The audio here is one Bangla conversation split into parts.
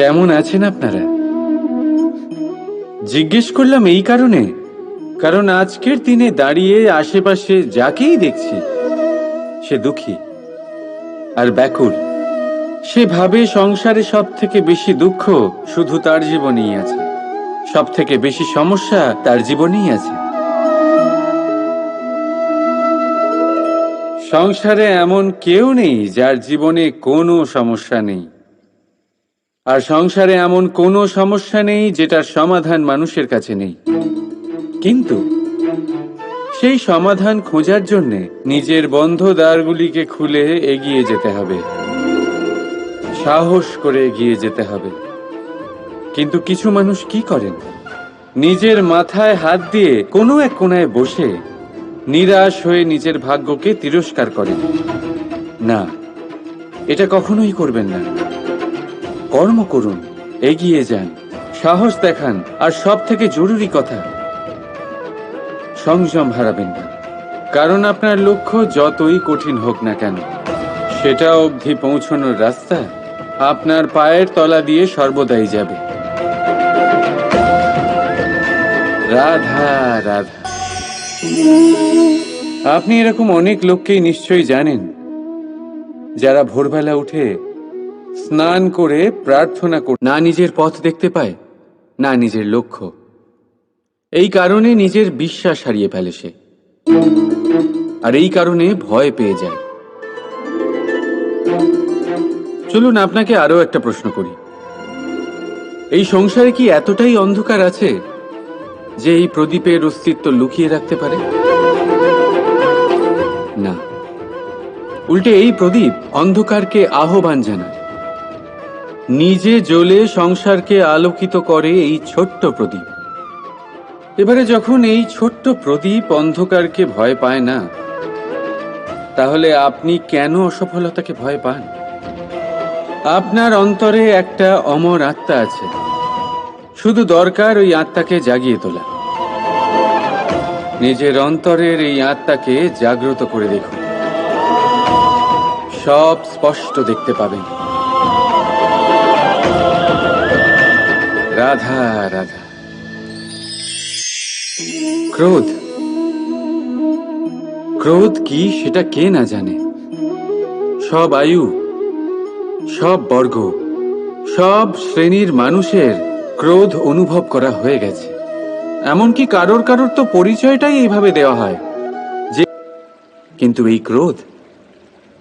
কেমন আছেন আপনারা? জিজ্ঞেস করলাম এই কারণে, কারণ আজকের দিনে দাঁড়িয়ে আশেপাশে যাকেই দেখছি, সে দুঃখী আর ব্যাকুল। সে ভাবে সংসারে সব থেকে বেশি দুঃখ শুধু তার জীবনেই আছে। সব থেকে বেশি সমস্যা তার জীবনেই আছে। সংসারে এমন কেউ নেই যার জীবনে কোনো সমস্যা নেই। আর সংসারে এমন কোনো সমস্যা নেই যেটার সমাধান মানুষের কাছে নেই। কিন্তু সেই সমাধান খোঁজার জন্য নিজের বন্ধ দ্বারগুলিকে খুলে এগিয়ে যেতে হবে। সাহস করে এগিয়ে যেতে হবে। কিন্তু কিছু মানুষ কি করেন? নিজের মাথায় হাত দিয়ে কোনো এক কোনায় বসে নিরাশ হয়ে নিজের ভাগ্যকে তিরস্কার করেন। না, এটা কখনোই করবেন না। কর্ম করুন, এগিয়ে যান, সাহস দেখান, আর সব থেকে জরুরি কথা, সংযম হারাবেন না। কারণ আপনার লক্ষ্য যতই কঠিন হোক না কেন, সেটা অবধি পৌঁছানোর রাস্তা আপনার পায়ের তলা দিয়ে সর্বদাই যাবে। রাধা রাধা। আপনি এরকম অনেক লোককেই নিশ্চয়ই জানেন, যারা ভোরবেলা উঠে স্নান করে প্রার্থনা করে না নিজের পথ দেখতে পায়, না নিজের লক্ষ্য। এই কারণে নিজের বিশ্বাস হারিয়ে ফেলে সে। আর এই কারণে ভয় পেয়ে যায়। চলুন, আপনাকে আরও একটা প্রশ্ন করি। এই সংসারে কি এতটাই অন্ধকার আছে যে এই প্রদীপের অস্তিত্ব লুকিয়ে রাখতে পারে? না। উল্টে এই প্রদীপ অন্ধকারকে আহ্বান জানায়। নিজে জ্বলে সংসারকে আলোকিত করে এই ছোট্ট প্রদীপ। এবারে যখন এই ছোট্ট প্রদীপ অন্ধকারকে ভয় পায় না, তাহলে আপনি কেন অসফলতাকে ভয় পান? আপনার অন্তরে একটা অমর আত্মা আছে। শুধু দরকার ওই আত্মাকে জাগিয়ে তোলা। নিজের অন্তরের এই আত্মাকে জাগ্রত করে দেখুন। সব স্পষ্ট দেখতে পাবেন। রাধা রাধা। ক্রোধ। ক্রোধ কি সেটা কে না জানে? সব আয়ু, সব বর্গ, সব শ্রেণির মানুষের ক্রোধ অনুভব করা হয়ে গেছে। এমনকি কারোর কারোর তো পরিচয়টাই এইভাবে দেওয়া হয়। যে কিন্তু এই ক্রোধ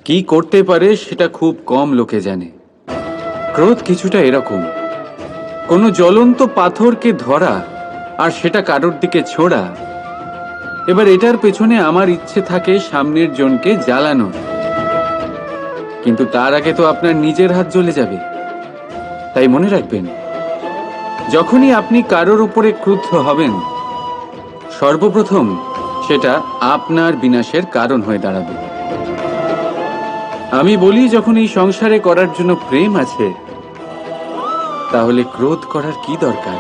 কি করতে পারে সেটা খুব কম লোকে জানে। ক্রোধ কিছুটা এরকম। কোনো জ্বলন্ত পাথরকে ধরা আর সেটা কারোর দিকে ছোড়া। এবার এটার পেছনে আমার ইচ্ছে থাকে সামনের জনকে জ্বালানোর। কিন্তু তার আগে তো আপনার নিজের হাত জ্বলে যাবে। তাই মনে রাখবেন, যখনই আপনি কারোর উপরে ক্রুদ্ধ হবেন, সর্বপ্রথম সেটা আপনার বিনাশের কারণ হয়ে দাঁড়াবে। আমি বলি যখন এই সংসারে করার জন্য প্রেম আছে তাহলে ক্রোধ করার কি দরকার?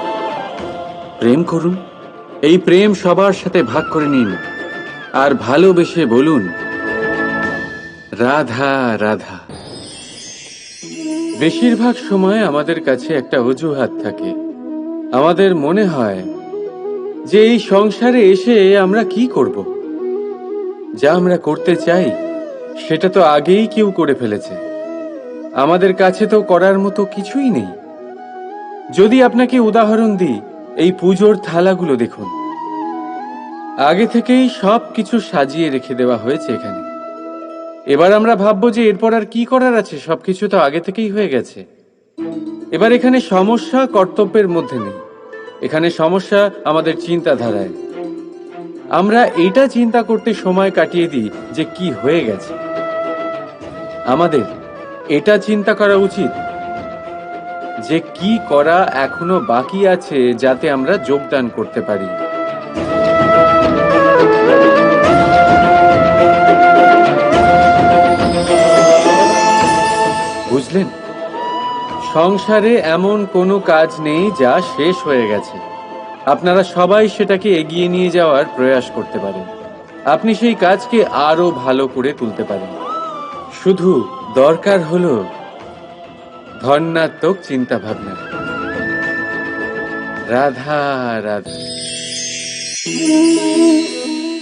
প্রেম করুন। এই প্রেম সবার সাথে ভাগ করে নিন। আর ভালোবেসে বলুন, রাধা রাধা। বেশিরভাগ সময় আমাদের কাছে একটা অজুহাত থাকে। আমাদের মনে হয় যে এই সংসারে এসে আমরা কি করব? যা আমরা করতে চাই, সেটা তো আগেই কেউ করে ফেলেছে। আমাদের কাছে তো করার মতো কিছুই নেই। যদি আপনাকে উদাহরণ দিই, এই পুজোর থালাগুলো দেখুন। আগে থেকেই সব কিছু সাজিয়ে রেখে দেওয়া হয়েছে এখানে। এবার আমরা ভাববো যে এরপর আর কি করার আছে, সবকিছু তো আগে থেকেই হয়ে গেছে। এবার এখানে সমস্যা কর্তব্যের মধ্যে নেই। এখানে সমস্যা আমাদের চিন্তাধারায়। আমরা এটা চিন্তা করতে সময় কাটিয়ে দিই যে কি হয়ে গেছে। আমাদের এটা চিন্তা করা উচিত যে কি করা এখনও বাকি আছে যাতে আমরা যোগদান করতে পারি। বুঝলেন? সংসারে এমন কোনো কাজ নেই যা শেষ হয়ে গেছে। আপনারা সবাই সেটাকে এগিয়ে নিয়ে যাওয়ার প্রয়াস করতে পারেন। আপনি সেই কাজকে আরও ভালো করে তুলতে পারেন। শুধু দরকার হলো ধন্যাত্মক চিন্তা ভাবনা রাধা রাধা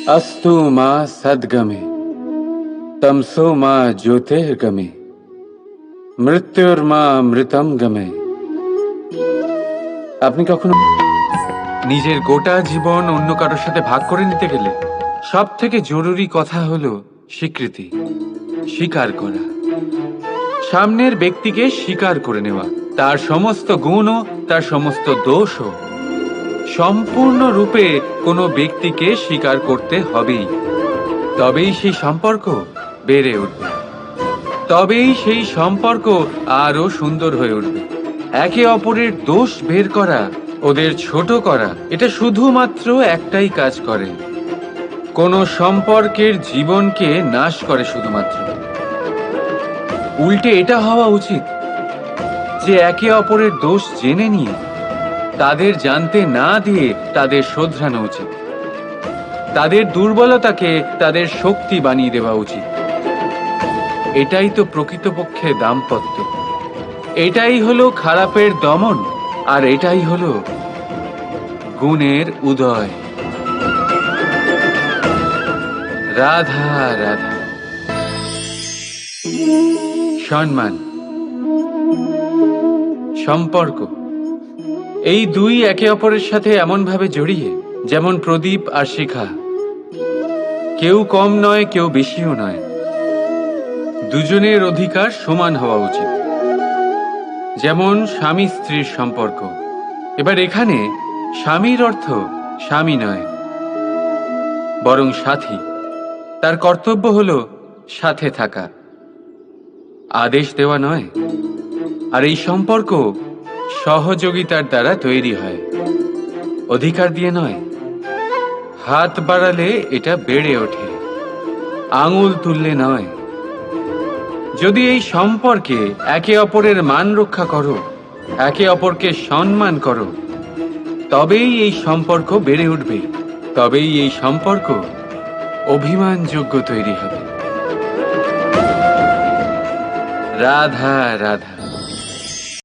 अस्तु মা সদ্গমে তমসো মা জ্যোতির্গমে মৃত্যুর মা মৃতম গমে আপনি কখনো নিজের গোটা জীবন অন্য কারোর সাথে ভাগ করে নিতে গেলে সব থেকে জরুরি কথা হলো স্বীকৃতি স্বীকার করা সামনের ব্যক্তিকে স্বীকার করে নেওয়া। তার সমস্ত গুণও, তার সমস্ত দোষও। সম্পূর্ণরূপে কোনো ব্যক্তিকে স্বীকার করতে হবেই। তবেই সেই সম্পর্ক বেড়ে উঠবে। তবেই সেই সম্পর্ক আরও সুন্দর হয়ে উঠবে। একে অপরের দোষ বের করা, ওদের ছোট করা, এটা শুধুমাত্র একটাই কাজ করে। কোনো সম্পর্কের জীবনকে নাশ করে শুধুমাত্র। উল্টে এটা হওয়া উচিত যে একে অপরের দোষ জেনে নিয়ে তাদের জানতে না দিয়ে তাদের শোধরানো উচিত। তাদের দুর্বলতাকে তাদের শক্তি বানিয়ে দেওয়া উচিত। এটাই তো প্রকৃতপক্ষে দাম্পত্য। এটাই হলো খারাপের দমন আর এটাই হলো গুণের উদয়। রাধা রাধা। সম্মান, সম্পর্ক, এই দুই একে অপরের সাথে এমনভাবে জড়িয়ে, যেমন প্রদীপ আর শিখা। কেউ কম নয়, কেউ বেশিও নয়। দুজনের অধিকার সমান হওয়া উচিত। যেমন স্বামী স্ত্রীর সম্পর্ক। এবার এখানে স্বামীর অর্থ স্বামী নয়, বরং সাথী। তার কর্তব্য হল সাথে থাকা। আদেশ দেওয়া নয়। আর এই সম্পর্ক সহযোগিতার দ্বারা তৈরি হয়। অধিকার দিয়ে নয়। হাত বাড়ালে এটা বেড়ে ওঠে। আঙুল তুললে নয়। যদি এই সম্পর্কে একে অপরের মান রক্ষা করো, একে অপরকে সম্মান করো, তবেই এই সম্পর্ক বেড়ে উঠবে। তবেই এই সম্পর্ক অভিমানযোগ্য তৈরি হবে। রাধা রাধা